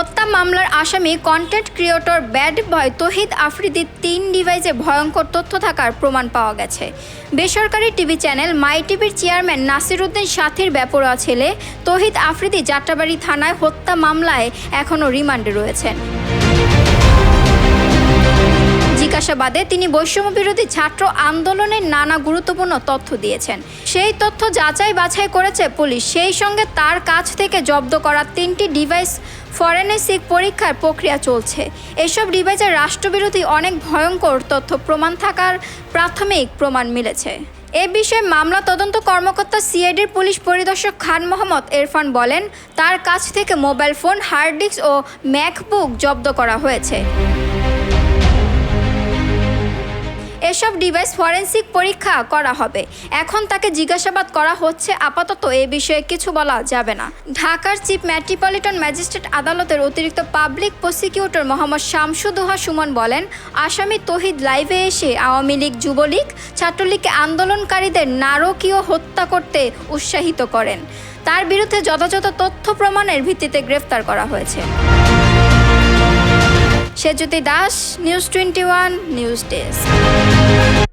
হত্যা মামলার আসামি content creator bad boy Tahid আফ্রিদির তিন ডিভাইসে ভয়ঙ্কর তথ্য থাকার প্রমাণ পাওয়া গেছে। বেসরকারি টিভি চ্যানেল মাই টিভির চেয়ারম্যান নাসিরুদ্দিন সাথীর ব্যাপরোয়া ছেলে তহিদ আফ্রিদি যাত্রাবাড়ি থানায় হত্যা মামলায় এখনও রিমান্ডে রয়েছেন। জিজ্ঞাসাবাদে তিনি বৈষম্য বিরোধী ছাত্র আন্দোলনের নানা গুরুত্বপূর্ণ তথ্য দিয়েছেন। সেই তথ্য যাচাই বাছাই করেছে পুলিশ। সেই সঙ্গে তার কাছ থেকে জব্দ করা তিনটি ডিভাইস ফরেনেসিক পরীক্ষার প্রক্রিয়া চলছে। এসব ডিভাইসে রাষ্ট্রবিরোধী অনেক ভয়ঙ্কর তথ্য প্রমাণ থাকার প্রাথমিক প্রমাণ মিলেছে। এ বিষয়ে মামলা তদন্ত কর্মকর্তা সিআইডির পুলিশ পরিদর্শক খান মোহাম্মদ এরফান বলেন, তার কাছ থেকে মোবাইল ফোন, হার্ড ডিস্ক ও ম্যাকবুক জব্দ করা হয়েছে। এসব ডিভাইস ফরেন্সিক পরীক্ষা করা হবে। এখন তাকে জিজ্ঞাসাবাদ করা হচ্ছে। আপাতত এ বিষয়ে কিছু বলা যাবে না। ঢাকার চিফ মেট্রোপলিটন ম্যাজিস্ট্রেট আদালতের অতিরিক্ত পাবলিক প্রসিকিউটর মোহাম্মদ শামসুদোহা সুমন বলেন, আসামি তহিদ লাইভে এসে আওয়ামী লীগ যুবলীগ, ছাত্রলীগকে আন্দোলনকারীদের নারকীয় হত্যা করতে উৎসাহিত করেন। তার বিরুদ্ধে যথাযথ তথ্য প্রমাণের ভিত্তিতে গ্রেফতার করা হয়েছে। Sejyoti Das news twenty one news desk